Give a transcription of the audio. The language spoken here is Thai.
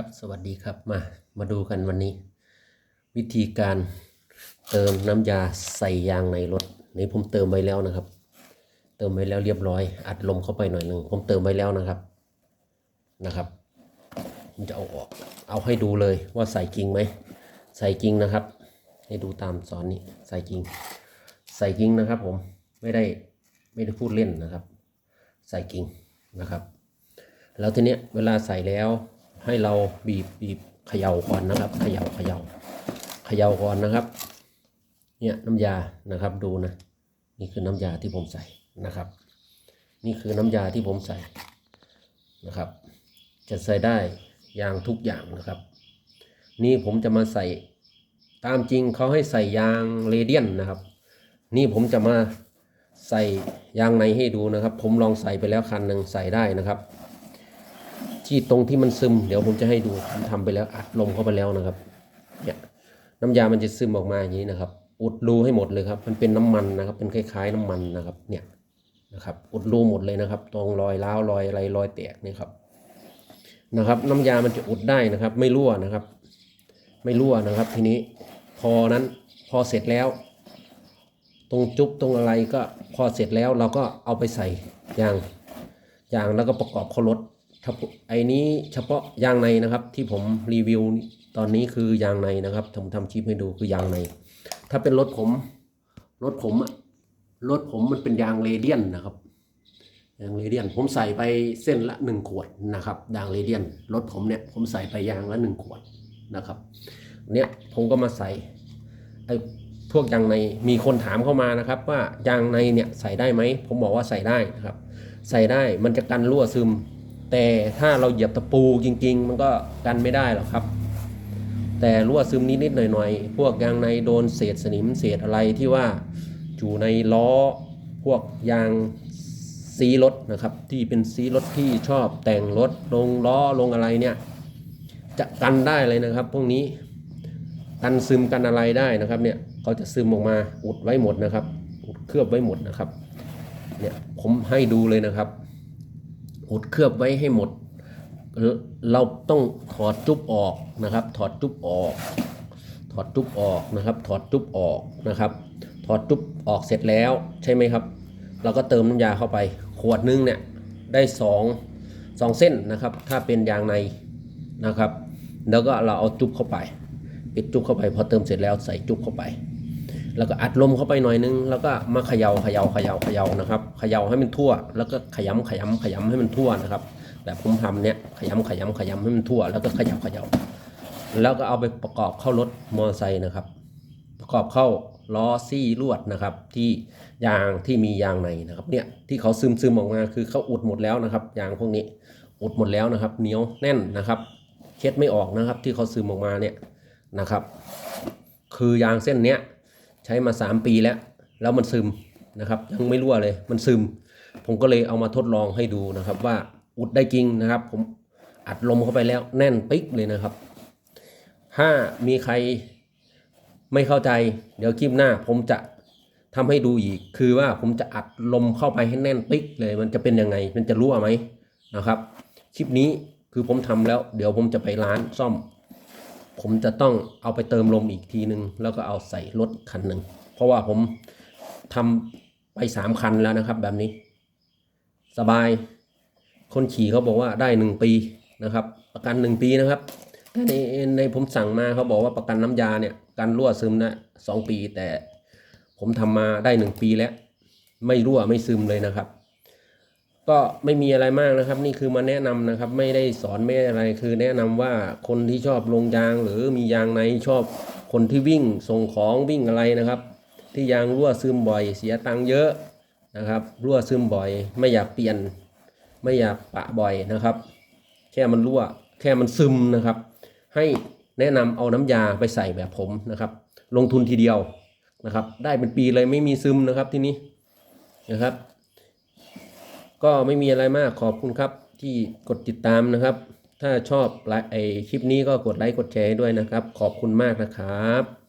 ครับ สวัสดีครับมา มาดูกันวันนี้ วิธีการเติมน้ำยาใส่ยางในรถนี่ผมเติมไว้แล้วนะครับ เติมไว้แล้วเรียบร้อย อัดลมเข้าไปหน่อยหนึ่งผมเติมไว้แล้วนะครับนะครับผมจะเอาออกเอาให้ดูเลยว่าใส่จริงไหมใส่จริงนะครับ ให้ดูตามสอนนี้ใส่จริง ใส่จริงนะครับ ผมไม่ได้ไม่ได้พูดเล่นนะครับ ใส่จริงนะครับ แล้วทีเนี้ยเวลาใส่แล้ว ให้เราบีบบีบเขย่าก่อนนะครับเขย่าเขย่าเขย่าก่อนนะครับ เนี่ยน้ำยานะครับดูนะ นี่คือน้ำยาที่ผมใส่นะครับ นี่คือน้ำยาที่ผมใส่นะครับ จะใส่ได้อย่างทุกอย่างนะครับ นี่ผมจะมาใส่ตามจริงเขาให้ใส่ยางเรเดียนนะครับ นี่ผมจะมาใส่ยางในให้ดูนะครับ ผมลองใส่ไปแล้วคันหนึ่งใส่ได้นะครับ ที่ตรงที่มันซึม เดี๋ยวผมจะให้ดูผมทำไปแล้วอัดลมเข้าไปแล้วนะครับเนี่ยน้ำยามันจะซึมออกมาอย่างนี้นะครับ อุดรูให้หมดเลยครับ มันเป็นน้ำมันนะครับ เป็นคล้ายๆน้ำมันนะครับเนี่ยนะครับ อุดรูหมดเลยนะครับ ตรงรอยร้าวรอยอะไรรอยแตกนี่ครับนะครับ น้ำยามันจะอุดได้นะครับ ไม่รั่วนะครับ ไม่รั่วนะครับ ทีนี้พอนั้นพอเสร็จแล้ว ตรงจุ๊บตรงอะไรก็พอเสร็จแล้วเราก็เอาไปใส่ยางยางแล้วก็ประกอบเข้ารถ ไอ้นี้เฉพาะยางในนะครับ ที่ผมรีวิวตอนนี้คือยางในนะครับผมทำคลิปให้ดูคือยางใน ถ้าเป็นรถผมรถผมอะรถผมมันเป็นยางเรเดียนนะครับยางเรเดียน ผมใส่ไปเส้นละหนึ่งขวดนะครับยางเรเดียนรถผมเนี่ยผมใส่ไปยางละหนึ่งขวดนะครับเนี่ยผมก็มาใส่ไอ้พวกยางในมีคนถามเข้ามานะครับ ว่ายางในเนี่ยใส่ได้ไหมผมบอกว่าใส่ได้นะครับ ใส่ได้มันจะกันรั่วซึม แต่ถ้าเราเหยียบตะปูจริง ๆ มันก็กันไม่ได้หรอกครับ แต่รั่วซึมนิดๆหน่อยๆ พวกยางในโดนเศษสนิมเศษอะไรที่ว่าอยู่ในล้อพวกยางซีรถนะครับ ที่เป็นซีรถที่ชอบแต่งรถลงล้อลงอะไรเนี่ย จะกันได้เลยนะครับ พวกนี้กันซึมกันอะไรได้นะครับเนี่ยเขาจะซึมออกมาอุดไว้หมดนะครับ อุดเคลือบไว้หมดนะครับเนี่ยผมให้ดูเลยนะครับ อุดเคลือบไว้ให้หมด เราต้องถอดจุ๊บออกนะครับ ถอดจุ๊บออก ถอดจุ๊บออกนะครับ ถอดจุ๊บออกนะครับ ถอดจุ๊บออกเสร็จแล้วใช่ไหมครับ เราก็เติมน้ำยาเข้าไป ขวดนึงเนี่ยได้สองสองเส้นนะครับ ถ้าเป็นยางในนะครับ แล้วก็เราเอาจุ๊บเข้าไป ปิดจุ๊บเข้าไป พอเติมเสร็จแล้วใส่จุ๊บเข้าไป แล้วก็อัดลมเข้าไปหน่อยนึง แล้วก็มาเขย่าเขย่าเขย่าเขย่านะครับเขย่าให้มันทั่ว แล้วก็ขยำขยำขยำให้มันทั่วนะครับแบบผมทำเนี่ยขยำขยำขยำให้มันทั่ว แล้วก็เขย่าเขย่าแล้วก็เอาไปประกอบเข้ารถมอเตอร์ไซค์นะครับ ประกอบเข้าล้อซี่ลวดนะครับ ที่ยางที่มียางในนะครับเนี่ยที่เขาซึมซึมออกมาคือเขาอุดหมดแล้วนะครับ ยางพวกนี้อุดหมดแล้วนะครับเหนียวแน่นนะครับเช็ดไม่ออกนะครับ ที่เขาซึมออกมาเนี่ยนะครับ คือยางเส้นเนี้ย ใช้มา 3 ปีแล้ว แล้วมันซึมนะครับ ยังไม่รั่วเลยมันซึม ผมก็เลยเอามาทดลองให้ดูนะครับว่าอุดได้จริงนะครับ ผมอัดลมเข้าไปแล้วแน่นปิ๊กเลยนะครับ ถ้ามีใครไม่เข้าใจ เดี๋ยวคลิปหน้าผมจะทำให้ดูอีก คือว่าผมจะอัดลมเข้าไปให้แน่นปิ๊กเลย มันจะเป็นยังไง มันจะรั่วไหมนะครับ คลิปนี้คือผมทำแล้ว เดี๋ยวผมจะไปร้านซ่อม ผมจะต้องเอาไปเติมลมอีกทีนึง แล้วก็เอาใส่รถคันหนึ่ง เพราะว่าผมทำไปสามคันแล้วนะครับแบบนี้ สบาย คนขี่เขาบอกว่าได้หนึ่งปีนะครับ ประกันหนึ่งปีนะครับแต่ในในผมสั่งมาเขาบอกว่าประกันน้ำยาเนี่ยกันรั่วซึมนะสองปีแต่ผมทำมาได้หนึ่งปีแล้ว ไม่รั่วไม่ซึมเลยนะครับ ก็ไม่มีอะไรมากนะครับ นี่คือมาแนะนำนะครับ ไม่ได้สอนไม่ได้อะไรคือแนะนำว่าคนที่ชอบลงยางหรือมียางในชอบคนที่วิ่งส่งของวิ่งอะไรนะครับ ที่ยางรั่วซึมบ่อย เสียตังค์เยอะนะครับ รั่วซึมบ่อย ไม่อยากเปลี่ยน ไม่อยากปะบ่อยนะครับ แค่มันรั่วแค่มันซึมนะครับ ให้แนะนำเอาน้ำยาไปใส่แบบผมนะครับ ลงทุนทีเดียวนะครับ ได้เป็นปีเลยไม่มีซึมนะครับที่นี้นะครับ ก็ไม่มีอะไรมากขอบคุณครับที่กดติดตามนะครับ ถ้าชอบไลฟ์ไอคลิปนี้ก็กดไลค์กดแชร์ให้ด้วยนะครับ ขอบคุณมากนะครับ